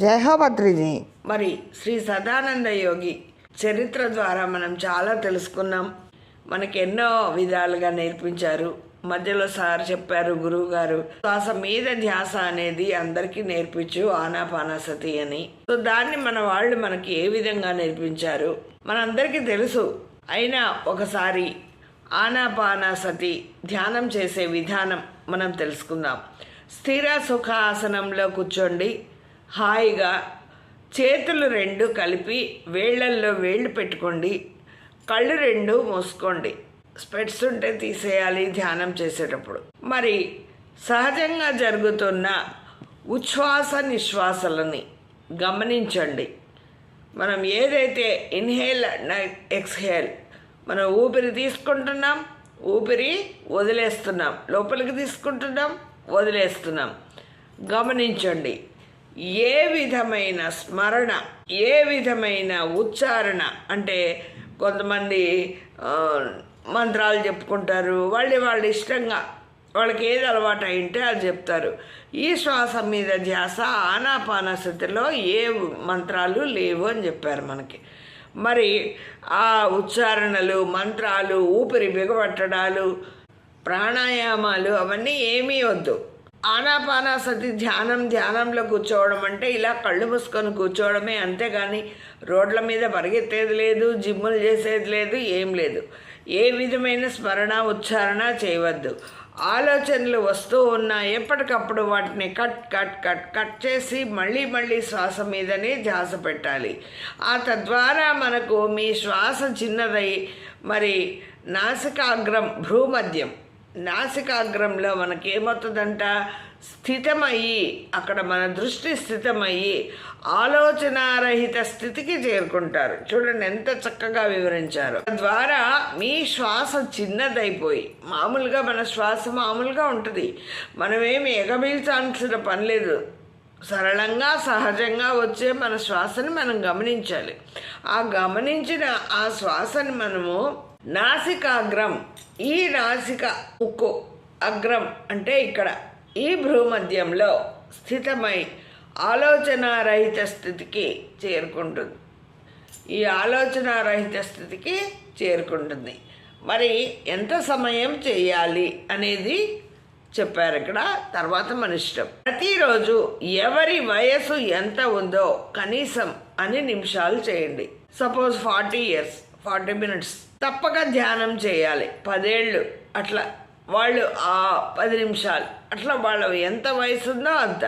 జై మరి శ్రీ సదానంద యోగి చరిత్ర ద్వారా మనం చాలా తెలుసుకున్నాం. మనకి ఎన్నో విధాలుగా నేర్పించారు. మధ్యలో సార్ చెప్పారు గురువు గారు శ్వాస మీద ధ్యాస అనేది అందరికీ నేర్పించు ఆనాపానాసతి అని. సో దాన్ని మన వాళ్ళు మనకి ఏ విధంగా నేర్పించారు? మనందరికీ తెలుసు. అయినా ఒకసారి ఆనాపానాసతి ధ్యానం చేసే విధానం మనం తెలుసుకుందాం. స్థిర సుఖాసనంలో కూర్చోండి. హాయిగా చేతులు రెండు కలిపి వేళ్ళల్లో వేళ్ళు పెట్టుకోండి. కళ్ళు రెండు మూసుకోండి. స్పెట్స్ ఉంటే తీసేయాలి ధ్యానం చేసేటప్పుడు. మరి సహజంగా జరుగుతున్న ఉచ్ఛ్వాస నిశ్వాసలని గమనించండి. మనం ఏదైతే ఇన్హేల్ అండ్ ఎక్స్హేల్ మనం ఊపిరి తీసుకుంటున్నాం ఊపిరి వదిలేస్తున్నాం లోపలికి తీసుకుంటున్నాం వదిలేస్తున్నాం. గమనించండి. ఏ విధమైన స్మరణ ఏ విధమైన ఉచ్చారణ? అంటే కొంతమంది మంత్రాలు చెప్పుకుంటారు వాళ్ళు వాళ్ళ ఇష్టంగా వాళ్ళకి ఏది అలవాటు అయింటే అది చెప్తారు. ఈ శ్వాస మీద ధ్యాస ఆనాపాన స్థితిలో ఏ మంత్రాలు లేవు అని చెప్పారు మనకి. మరి ఆ ఉచ్చారణలు మంత్రాలు ఊపిరి బిగబట్టడాలు ప్రాణాయామాలు అవన్నీ ఏమీ వద్దు. ఆనాపానాసతి ధ్యానం ధ్యానంలో కూర్చోవడం అంటే ఇలా కళ్ళు మూసుకొని కూర్చోవడమే. అంతేగాని రోడ్ల మీద పరిగెత్తేది లేదు జిమ్ములు చేసేది లేదు ఏం లేదు. ఏ విధమైన స్మరణ ఉచ్చారణ చేయవద్దు. ఆలోచనలు వస్తూ ఉన్నా ఎప్పటికప్పుడు వాటిని కట్ కట్ కట్ కట్ చేసి మళ్ళీ మళ్ళీ శ్వాస మీదనే ధ్యాస పెట్టాలి. ఆ తద్వారా మనకు మీ శ్వాస చిన్నదై మరి నాసికాగ్రం భ్రూమధ్యం నాసికాగ్రంలో మనకేమవుతుందంట? స్థితమయ్యి అక్కడ మన దృష్టి స్థితమయ్యి ఆలోచనారహిత స్థితికి చేరుకుంటారు. చూడండి ఎంత చక్కగా వివరించారు. తద్వారా మీ శ్వాస చిన్నదైపోయి మామూలుగా మన శ్వాస మామూలుగా ఉంటుంది. మనమేమి ఎగబీల్చాల్సిన పని లేదు. సరళంగా సహజంగా వచ్చే మన శ్వాసని మనం గమనించాలి. ఆ గమనించిన ఆ శ్వాసని మనము నాసికాగ్రం ఈ నాసిక ఉక్కు అగ్రం అంటే ఇక్కడ. ఈ భూమధ్యంలో స్థితమై ఆలోచనారహిత స్థితికి చేరుకుంటుంది. ఈ ఆలోచనారహిత స్థితికి చేరుకుంటుంది. మరి ఎంత సమయం చేయాలి అనేది చెప్పారు ఇక్కడ తర్వాత మన ఇష్టం ప్రతిరోజు ఎవరి వయసు ఎంత ఉందో కనీసం అన్ని నిమిషాలు చేయండి. Suppose forty years forty minutes. తప్పక ధ్యానం చేయాలి. పదేళ్ళు అట్లా వాళ్ళు ఆ పది నిమిషాలు అట్లా వాళ్ళ ఎంత వయసు ఉందో అంత.